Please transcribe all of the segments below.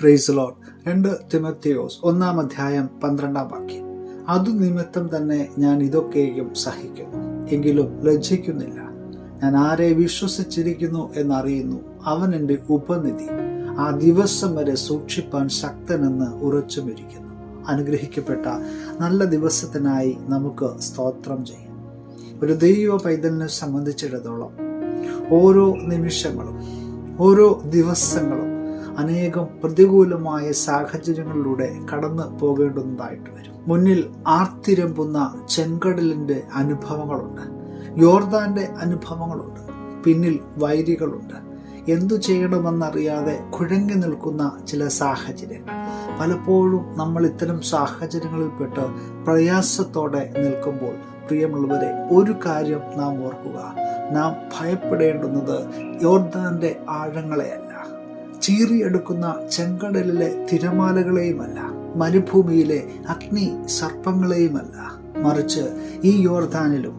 Price load രണ്ട് തിമത്തിയോസ് ഒന്നാം അധ്യായം പന്ത്രണ്ടാം വാക്യം. അതു നിമിത്തം തന്നെ ഞാൻ ഇതൊക്കെയും സഹിക്കുന്നു. എങ്കിലും ലജ്ജിക്കുന്നില്ല. ഞാൻ ആരെ വിശ്വസിച്ചിരിക്കുന്നു എന്നറിയുന്നു. അവൻ എന്റെ ഉപനിധി. ആ ദിവസം വരെ സൂക്ഷിപ്പാൻ ശക്തനെന്ന് ഉറച്ചുമിരിക്കുന്നു അനുഗ്രഹിക്കപ്പെട്ട നല്ല ദിവസത്തിനായി നമുക്ക് സ്തോത്രം ചെയ്യാം. ഒരു ദൈവ പൈതലിനെ സംബന്ധിച്ചിടത്തോളം ഓരോ നിമിഷങ്ങളും ഓരോ ദിവസങ്ങളും അനേകം പ്രതികൂലമായ സാഹചര്യങ്ങളിലൂടെ കടന്നു പോകേണ്ടുന്നതായിട്ട് വരും. മുന്നിൽ ആർത്തിരമ്പുന്ന ചെങ്കടലിന്റെ അനുഭവങ്ങളുണ്ട്. യോർദാന്റെ അനുഭവങ്ങളുണ്ട്. പിന്നിൽ വൈരികളുണ്ട്. എന്തു ചെയ്യണമെന്നറിയാതെ കുഴങ്ങി നിൽക്കുന്ന ചില സാഹചര്യങ്ങൾ. പലപ്പോഴും നമ്മൾ ഇത്തരം സാഹചര്യങ്ങളിൽപ്പെട്ട് പ്രയാസത്തോടെ നിൽക്കുമ്പോൾ പ്രിയമുള്ളവരെ ഒരു കാര്യം നാം ഓർക്കുക. നാം ഭയപ്പെടേണ്ടുന്നത് യോർദാന്റെ ആഴങ്ങളെയല്ല. ചീറിയെടുക്കുന്ന ചെങ്കടലിലെ തിരമാലകളെയുമല്ല മരുഭൂമിയിലെ അഗ്നി സർപ്പങ്ങളെയുമല്ല. മറിച്ച് ഈ യോർദാനിലും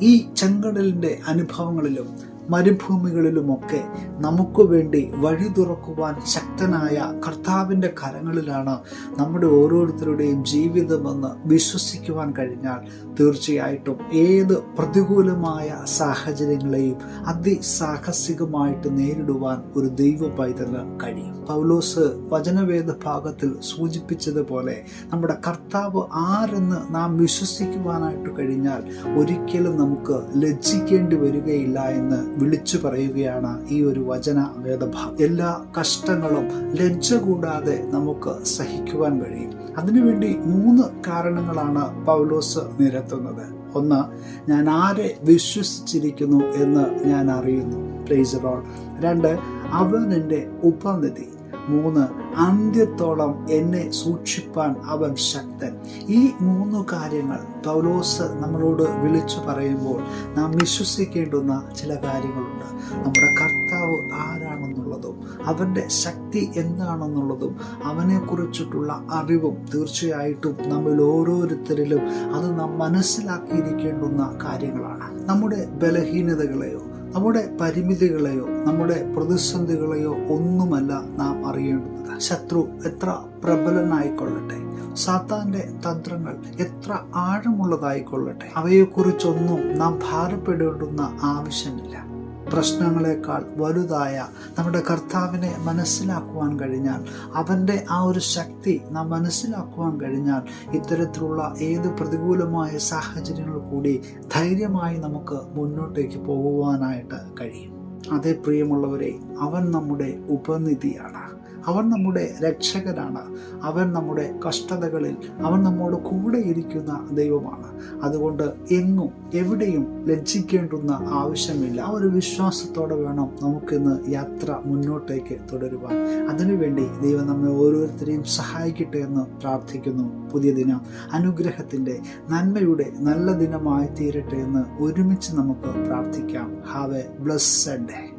ഈ ചെങ്കടലിന്റെ അനുഭവങ്ങളിലും മരുഭൂമികളിലുമൊക്കെ നമുക്ക് വേണ്ടി വഴി തുറക്കുവാൻ ശക്തനായ കർത്താവിന്റെ കരങ്ങളിലാണ് നമ്മുടെ ഓരോരുത്തരുടെയും ജീവിതമെന്ന് വിശ്വസിക്കുവാൻ കഴിഞ്ഞാൽ തീർച്ചയായിട്ടും ഏത് പ്രതികൂലമായ സാഹചര്യങ്ങളെയും അതിസാഹസികമായിട്ട് നേരിടുവാൻ ഒരു ദൈവ പൈതൽ കഴിയും. പൗലോസ് വചനവേദ ഭാഗത്തിൽ സൂചിപ്പിച്ചതുപോലെ നമ്മുടെ കർത്താവ് ആരെന്ന് നാം വിശ്വസിക്കുവാനായിട്ട് കഴിഞ്ഞാൽ ഒരിക്കലും നമുക്ക് ലജ്ജിക്കേണ്ടി വരികയില്ല എന്ന് വിളിച്ചു പറയുകയാണ് ഈ ഒരു വചന വേദഭാഗം എല്ലാ കഷ്ടങ്ങളും ലജ്ജ കൂടാതെ നമുക്ക് സഹിക്കുവാൻ കഴിയും. അതിനുവേണ്ടി മൂന്ന് കാരണങ്ങളാണ് പൗലോസ് നിരത്തുന്നത്. ഒന്ന് ഞാൻ ആരെ വിശ്വസിച്ചിരിക്കുന്നു എന്ന് ഞാൻ അറിയുന്നു. പ്ലേസ് രണ്ട് അവൻ എന്റെ ഉപനിധി. മൂന്ന് അന്ത്യത്തോളം എന്നെ സൂക്ഷിപ്പാൻ അവൻ ശക്തൻ. ഈ മൂന്ന് കാര്യങ്ങൾ പൗലോസ് നമ്മളോട് വിളിച്ചു പറയുമ്പോൾ നാം വിശ്വസിക്കേണ്ടുന്ന ചില കാര്യങ്ങളുണ്ട്. നമ്മുടെ കർത്താവ് ആരാണെന്നുള്ളതും അവന്റെ ശക്തി എന്താണെന്നുള്ളതും അവനെക്കുറിച്ചിട്ടുള്ള അറിവും തീർച്ചയായിട്ടും നമ്മൾ ഓരോരുത്തരിലും അത് നാം മനസ്സിലാക്കിയിരിക്കേണ്ടുന്ന കാര്യങ്ങളാണ്. നമ്മുടെ ബലഹീനതകളെയോ നമ്മുടെ പരിമിതികളെയോ നമ്മുടെ പ്രതിസന്ധികളെയോ ഒന്നുമല്ല നാം അറിയേണ്ടുന്നത്. ശത്രു എത്ര പ്രബലനായിക്കൊള്ളട്ടെ സാത്താന്റെ തന്ത്രങ്ങൾ എത്ര ആഴമുള്ളതായിക്കൊള്ളട്ടെ അവയെക്കുറിച്ചൊന്നും നാം ഭാരപ്പെടേണ്ടുന്ന ആവശ്യമില്ല. പ്രശ്നങ്ങളെക്കാൾ വലുതായ നമ്മുടെ കർത്താവിനെ മനസ്സിലാക്കുവാൻ കഴിഞ്ഞാൽ അവന്റെ ആ ഒരു ശക്തി നാം മനസ്സിലാക്കുവാൻ കഴിഞ്ഞാൽ ഇത്തരത്തിലുള്ള ഏത് പ്രതികൂലമായ സാഹചര്യങ്ങൾ കൂടി ധൈര്യമായി നമുക്ക് മുന്നോട്ടേക്ക് പോകുവാനായിട്ട് കഴിയും. അതേ പ്രിയമുള്ളവരെ അവൻ നമ്മുടെ ഉപനിധിയാണ്. അവൻ നമ്മുടെ രക്ഷകനാണ്. അവൻ നമ്മുടെ കഷ്ടതകളിൽ അവൻ നമ്മോട് കൂടെ ഇരിക്കുന്ന ദൈവമാണ്. അതുകൊണ്ട് എങ്ങും എവിടെയും ലജ്ജിക്കേണ്ടുന്ന ആവശ്യമില്ല. ആ ഒരു വിശ്വാസത്തോടെ വേണം നമുക്കിന്ന് യാത്ര മുന്നോട്ടേക്ക് തുടരുവാൻ. അതിനുവേണ്ടി ദൈവം നമ്മെ ഓരോരുത്തരെയും സഹായിക്കട്ടെ എന്ന് പ്രാർത്ഥിക്കുന്നു. പുതിയ ദിനം അനുഗ്രഹത്തിന്റെ നന്മയുടെ നല്ല ദിനമായി തീരട്ടെ എന്ന് ഒരുമിച്ച് നമുക്ക് പ്രാർത്ഥിക്കാം. Have A blessed day